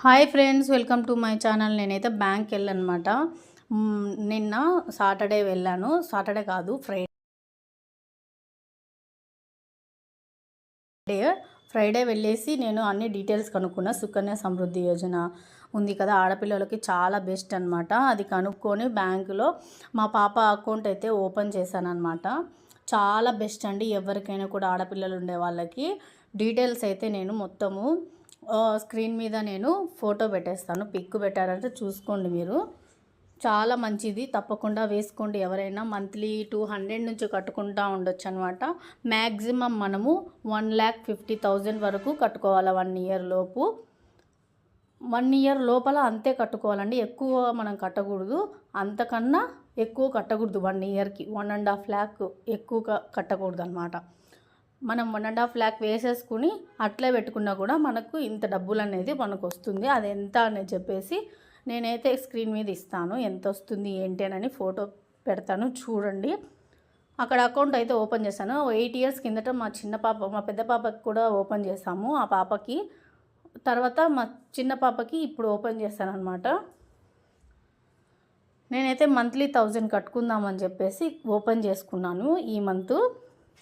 Hi friends welcome to my channel. నేనైతే bank వెళ్ళనమాట. నిన్న సాటర్డే వెళ్ళాను. సాటర్డే కాదు ఫ్రైడే. ఫ్రైడే వెళ్ళేసి నేను అన్ని డీటెయిల్స్ కనుక్కున్నా. సుకన్య సమృద్ధి యోజన ఉంది కదా ఆడపిల్లలకి చాలా బెస్ట్ అనమాట అది కనుక్కొని బ్యాంకులో మా పాప అకౌంట్ అయితే ఓపెన్ చేశాను అనమాట చాలా బెస్ట్ అండి. ఎవరికైనా కూడా ఆడపిల్లలు ఉండే వాళ్ళకి డీటెయిల్స్ అయితే నేను మొత్తము స్క్రీన్ మీద నేను ఫోటో పెట్టేస్తాను. పిక్ పెట్టారంటే చూసుకోండి మీరు. చాలా మంచిది. తప్పకుండా వేసుకోండి ఎవరైనా. మంత్లీ టూ హండ్రెడ్ నుంచి కట్టుకుంటా ఉండొచ్చు అనమాట మ్యాక్సిమం మనము వన్ ల్యాక్ ఫిఫ్టీ థౌజండ్ వరకు కట్టుకోవాలి వన్ ఇయర్ లోపు. వన్ ఇయర్ లోపల అంతే కట్టుకోవాలండి. ఎక్కువ మనం కట్టకూడదు. అంతకన్నా ఎక్కువ కట్టకూడదు వన్ ఇయర్కి. వన్ అండ్ హాఫ్ ల్యాక్ ఎక్కువ కట్టకూడదు అనమాట మనం వన్ అండ్ హాఫ్ ల్యాక్ వేసేసుకుని అట్లే పెట్టుకున్నా కూడా మనకు ఇంత డబ్బులు అనేది మనకు వస్తుంది అది ఎంత అనేది చెప్పేసి నేనైతే స్క్రీన్ మీద ఇస్తాను. ఎంత వస్తుంది ఏంటి ఫోటో పెడతాను. చూడండి. అక్కడ అకౌంట్ అయితే ఓపెన్ చేశాను. ఎయిట్ ఇయర్స్ కిందట మా చిన్న పాప మా పెద్ద పాపకి కూడా ఓపెన్ చేశాము. ఆ పాపకి తర్వాత మా చిన్న పాపకి ఇప్పుడు ఓపెన్ చేశాను అనమాట నేనైతే మంత్లీ థౌజండ్ కట్టుకుందామని చెప్పేసి ఓపెన్ చేసుకున్నాను ఈ మంత్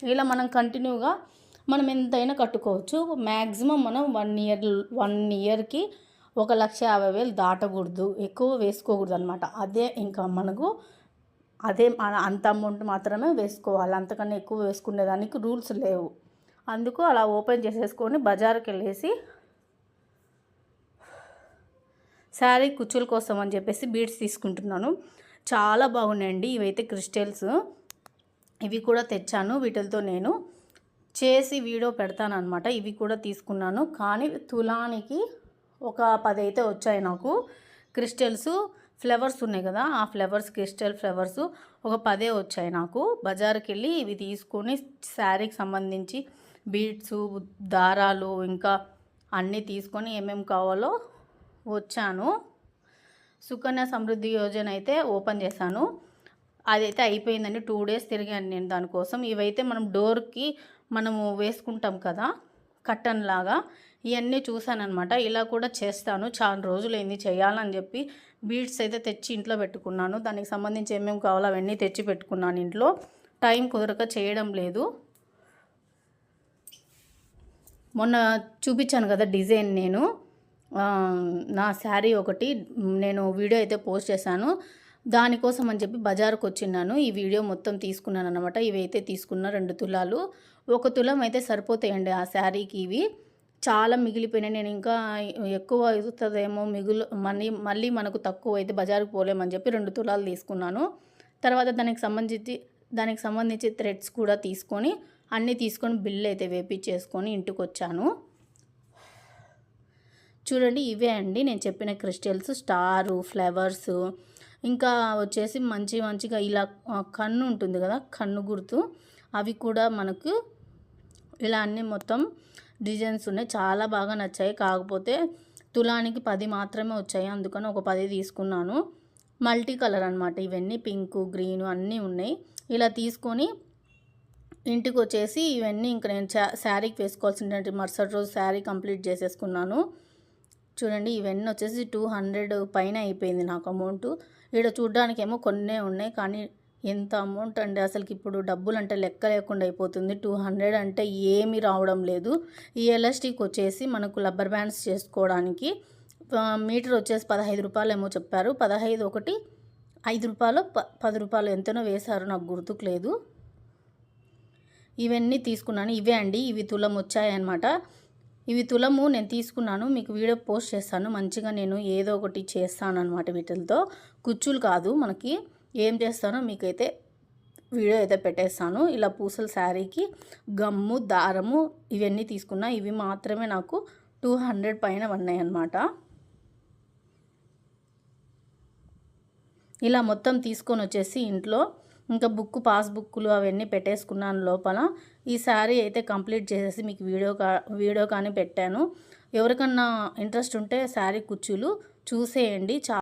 ఇలా మనం కంటిన్యూగా మనం ఎంతైనా కట్టుకోవచ్చు. మ్యాక్సిమం మనం వన్ ఇయర్ వన్ ఇయర్కి ఒక లక్ష యాభై వేలు దాటకూడదు. ఎక్కువ వేసుకోకూడదు అనమాట అదే ఇంకా మనకు అదే అంత అమౌంట్ మాత్రమే వేసుకోవాలి. అంతకన్నా ఎక్కువ వేసుకునేదానికి రూల్స్ లేవు. అందుకు అలా ఓపెన్ చేసేసుకొని బజార్కి వెళ్ళేసి శారీ కుచ్చుల కోసం అని చెప్పేసి బీడ్స్ తీసుకుంటున్నాను. చాలా బాగున్నాయండి. ఇవైతే క్రిస్టల్స్. ఇవి కూడా తెచ్చాను. వీటితో నేను చేసి వీడియో పెడతానమాట ఇవి కూడా తీసుకున్నాను. కానీ తులానికి ఒక పది అయితే వచ్చాయి నాకు. క్రిస్టల్స్ ఫ్లవర్స్ ఉన్నాయి కదా ఆ ఫ్లవర్స్ క్రిస్టల్ ఫ్లవర్స్ ఒక పదే వచ్చాయి నాకు. బజార్కి వెళ్ళి ఇవి తీసుకొని శారీకి సంబంధించి బీడ్స్ దారాలు ఇంకా అన్నీ తీసుకొని ఏమేమి కావాలో వచ్చాను. సుకన్య సమృద్ధి యోజన అయితే ఓపెన్ చేశాను. అదైతే అయిపోయిందండి. టూ డేస్ తిరిగాను నేను దానికోసం. ఇవైతే మనం డోర్కి మనము వేసుకుంటాం కదా కట్టన్ లాగా. ఇవన్నీ చూశానమాట ఇలా కూడా చేస్తాను. చాలా రోజులైంది చేయాలని చెప్పి బీడ్స్ అయితే తెచ్చి ఇంట్లో పెట్టుకున్నాను. దానికి సంబంధించి ఏమేమి కావాలో అవన్నీ తెచ్చి పెట్టుకున్నాను ఇంట్లో. టైం కుదరక చేయడం లేదు. మొన్న చూపించాను కదా డిజైన్ నేను. నా శారీ ఒకటి. నేను వీడియో అయితే పోస్ట్ చేశాను. దానికోసం అని చెప్పి బజారుకు వచ్చిన్నాను ఈ వీడియో మొత్తం తీసుకున్నాను అనమాట ఇవైతే తీసుకున్న రెండు తులాలు. ఒక తులం అయితే సరిపోతాయండి ఆ శారీకి ఇవి. చాలా మిగిలిపోయినాయి. నేను ఇంకా ఎక్కువ అవుతుందేమో మిగులు మనీ మళ్ళీ మనకు తక్కువ అయితే బజారుకు పోలేమని చెప్పి రెండు తులాలు తీసుకున్నాను. తర్వాత దానికి సంబంధించి దానికి సంబంధించి థ్రెడ్స్ కూడా తీసుకొని అన్నీ తీసుకొని బిల్లు అయితే వేపించేసుకొని ఇంటికి వచ్చాను చూడండి ఇవే అండి. నేను చెప్పిన క్రిస్టల్స్ స్టారు ఫ్లవర్స్ ఇంకా వచ్చేసి మంచి మంచిగా ఇలా కన్ను ఉంటుంది కదా కన్ను గుర్తు. అవి కూడా మనకు ఇలా అన్నీ మొత్తం డిజైన్స్ ఉన్నాయి. చాలా బాగా నచ్చాయి. కాకపోతే తులానికి పది మాత్రమే వచ్చాయి. అందుకని ఒక పది తీసుకున్నాను. మల్టీ కలర్ అనమాట ఇవన్నీ పింక్ గ్రీన్ అన్నీ ఉన్నాయి. ఇలా తీసుకొని ఇంటికి వచ్చేసి ఇవన్నీ ఇంక నేను శారీకి వేసుకోవాల్సిన మరుసటి రోజు శారీ కంప్లీట్ చేసేసుకున్నాను. చూడండి ఇవన్నీ వచ్చేసి టూ హండ్రెడ్ పైన అయిపోయింది నాకు అమౌంట్. ఇక్కడ చూడ్డానికేమో కొన్నే ఉన్నాయి కానీ ఎంత అమౌంట్ అండి? అసలుకి ఇప్పుడు డబ్బులు అంటే లెక్క లేకుండా అయిపోతుంది. టూ హండ్రెడ్ అంటే ఏమీ రావడం లేదు. ఈ ఎలాస్టిక్ వచ్చేసి మనకు రబ్బర్ బ్యాండ్స్ చేసుకోవడానికి మీటర్ వచ్చేసి పదహైదు రూపాయలు ఏమో చెప్పారు. పదహైదు ఒకటి ఐదు రూపాయలు ప పది రూపాయలు ఎంతనో వేశారు నాకు గుర్తుకు లేదు. ఇవన్నీ తీసుకున్నాను. ఇవే అండి ఇవి తులం వచ్చాయన్నమాట. ఇవి తులము నేను తీసుకున్నాను మీకు వీడియో పోస్ట్ చేస్తాను. మంచిగా నేను ఏదో ఒకటి చేస్తాను అనమాట వీటితో కుచ్చులు కాదు మనకి ఏం చేస్తానో మీకైతే వీడియో అయితే పెట్టేస్తాను. ఇలా పూసల శారీకి గమ్ము దారము ఇవన్నీ తీసుకున్నా. ఇవి మాత్రమే నాకు టూ హండ్రెడ్ పైన ఉన్నాయి అన్నమాట ఇలా మొత్తం తీసుకొని వచ్చేసి ఇంట్లో ఇంకా బుక్ పాస్బుక్లు అవన్నీ పెట్టేసుకున్నాను లోపల. ఈ శారీ అయితే కంప్లీట్ చేసేసి మీకు వీడియో కా వీడియో కానీ పెట్టాను. ఎవరికన్నా ఇంట్రెస్ట్ ఉంటే శారీ కుర్చీలు చూసేయండి. చా